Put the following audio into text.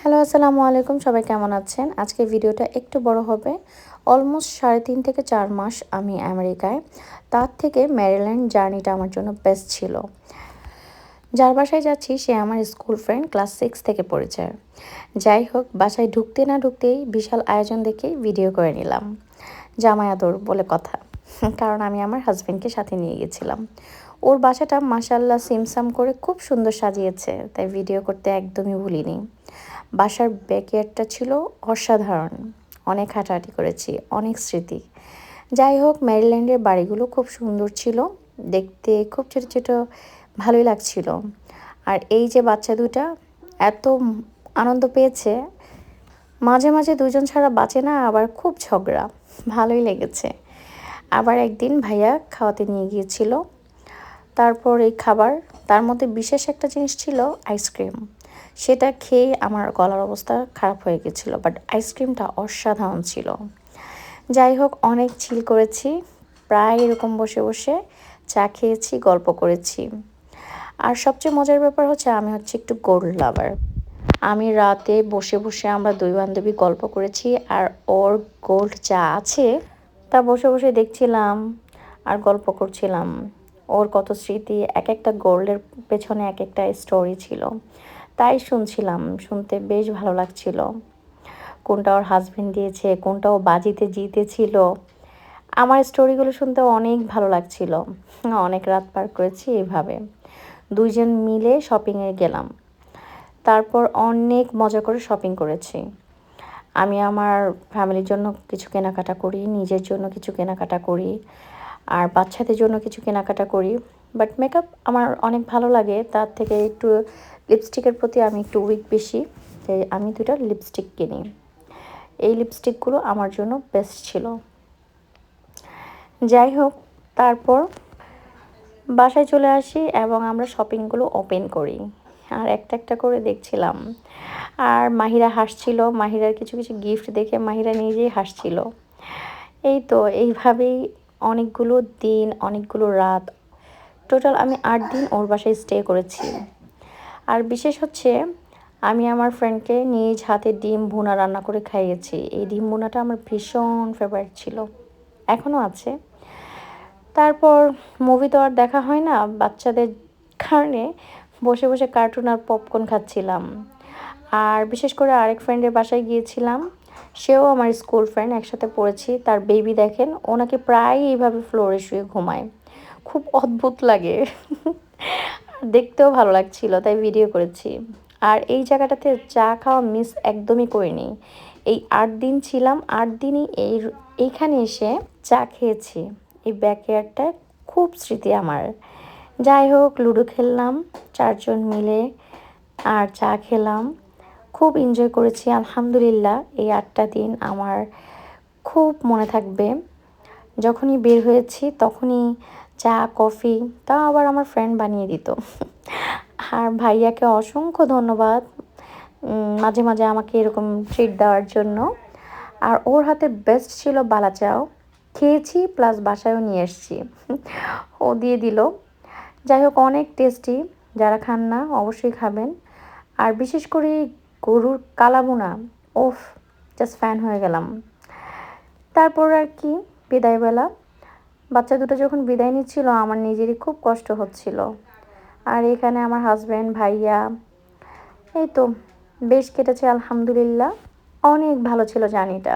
Hello, আসসালামু আলাইকুম। সবাই কেমন আছেন? আজকে ভিডিওটা একটু বড় হবে। অলমোস্ট সাড়ে তিন থেকে চার মাস আমি আমেরিকায়। তার থেকে ম্যারিল্যান্ড জার্নিটা আমার জন্য বেস্ট ছিল। যার বাসায় যাচ্ছি, সে আমার স্কুল ফ্রেন্ড ক্লাস সিক্স থেকে পড়েছে। যাই হোক, বাসায় ঢুকতে না ঢুকতেই বিশাল আয়োজন দেখেই ভিডিও করে নিলাম। জামাই আদর বলে কথা। কারণ আমি আমার হাজব্যান্ডকে সাথে নিয়ে গেছিলাম। ওর বাসাটা মাসাল্লাহ সিমসাম করে খুব সুন্দর সাজিয়েছে। তাই ভিডিও করতে একদমই ভুলিনি। বাসার ব্যাকয়ার্ডটা ছিল অসাধারণ। অনেক হাঁটাহাঁটি করেছি, অনেক স্মৃতি। যাই হোক ম্যারিল্যান্ডের বাড়িগুলো খুব সুন্দর ছিল। দেখতে খুব ছোটো ছোটো, ভালোই লাগছিল। আর এই যে বাচ্চা দুটা এত আনন্দ পেয়েছে। মাঝে মাঝে দুজন ছাড়া বাঁচে না, আবার খুব ঝগড়া। ভালোই লেগেছে। আবার একদিন ভাইয়া খাওয়াতে নিয়ে গিয়েছিল। তারপর এই খাবার, তার মধ্যে বিশেষ একটা জিনিস ছিল আইসক্রিম সেটা খেয়ে আমার গলার অবস্থা খারাপ হয়ে গেছিল বাট আইসক্রিমটা অসাধারণ ছিল। যাই হোক, অনেক চিল করেছি, প্রায় এরকম বসে বসে চা খেয়েছি, গল্প করেছি। আর সবচেয়ে মজার ব্যাপার হচ্ছে, আমি হচ্ছে একটু গোল্ড লাভার আমি রাতে বসে বসে আমরা দুই বান্ধবী গল্প করেছি, আর ওর গোল্ড চা আছে, তা বসে বসে দেখছিলাম আর গল্প করছিলাম। ওর কত স্মৃতি, এক একটা গোল্ডের পেছনে এক একটা স্টোরি ছিল। তাই শুনছিলাম, শুনতে বেশ ভালো লাগছিল। কোনটা ওর হাজবেন্ড দিয়েছে, কোনটা ও বাজিতে জিতেছিল। আমার স্টোরিগুলো শুনতে অনেক ভালো লাগছিল। অনেক রাত পার করেছি এইভাবে দুইজন মিলে শপিংয়ে গেলাম। তারপর অনেক মজা করে শপিং করেছি। আমি আমার ফ্যামিলির জন্য কিছু কেনাকাটা করি, নিজের জন্য কিছু কেনাকাটা করি, আর বাচ্চাদের জন্য কিছু কেনাকাটা করি। বাট মেকআপ আমার অনেক ভালো লাগে। তার থেকে একটু লিপস্টিকের প্রতি আমি একটু উইক বেশি। তাই আমি দুটা লিপস্টিক কিনি। এই লিপস্টিকগুলো আমার জন্য বেস্ট ছিল। যাই হোক, তারপর বাসায় চলে আসি এবং আমরা শপিংগুলো ওপেন করি। আর একটা একটা করে দেখছিলাম। আর মাহিরা হাসছিল। মাহিরার কিছু কিছু গিফট দেখে মাহিরা নিজেই হাসছিল। এই তো, এইভাবেই অনেকগুলো দিন, অনেকগুলো রাত টোটাল আমি আট দিন ওর বাসায় স্টে করেছি। আর বিশেষ হচ্ছে, আমি আমার ফ্রেন্ডকে নিজ হাতে ডিম ভুনা রান্না করে খাইয়েছি। এই ডিম ভুনাটা আমার ভীষণ ফেভারিট ছিল। এখনও আছে। তারপর মুভি তো আর দেখা হয় না, বাচ্চাদের কারণে বসে বসে কার্টুন আর পপকর্ন খাচ্ছিলাম। আর বিশেষ করে আরেক ফ্রেন্ডের বাসায় গিয়েছিলাম, সেও আমার স্কুল ফ্রেন্ড একসাথে পড়েছি। তার বেবি দেখেন ওনাকে প্রায় এইভাবে ফ্লোরে শুয়ে ঘুমায়। খুব অদ্ভুত লাগে। দেখতেও ভালো লাগছিল, তাই ভিডিও করেছি। আর এই জায়গাটাতে চা খাওয়া মিস একদমই করিনি। এই আট দিন ছিলাম, আট দিনই এই এইখানে এসে চা খেয়েছি। এই ব্যাকয়ার্ডটা খুব স্মৃতি আমার। যাই হোক, লুডো খেললাম, চারজন মিলে আর চা খেলাম। খুব এনজয় করেছি, আলহামদুলিল্লাহ। এই আটটা দিন আমার খুব মনে থাকবে। যখনই বের হয়েছি, তখনই চা, কফি তা আবার আমার ফ্রেন্ড বানিয়ে দিত। আর ভাইয়াকে অসংখ্য ধন্যবাদ মাঝে মাঝে আমাকে এরকম ট্রিট দেওয়ার জন্য। আর ওর হাতে বেস্ট ছিল বালা চাও খেয়েছি প্লাস বাসায়ও নিয়ে এসছি। ও দিয়ে দিল। যাই হোক, অনেক টেস্টি যারা খান না, অবশ্যই খাবেন। আর বিশেষ করে গরুর কালাবুনা, ওফ জাস্ট ফ্যান হয়ে গেলাম। তারপর আর কি, বিদায়বেলা। বাচ্চা দুটো যখন বিদায় নিচ্ছিল, আমার নিজেরই খুব কষ্ট হচ্ছিল। আর এখানে আমার হাজব্যান্ড ভাইয়া, এই তো বেশ কেটেছে, আলহামদুলিল্লাহ। অনেক ভালো ছিল জার্নিটা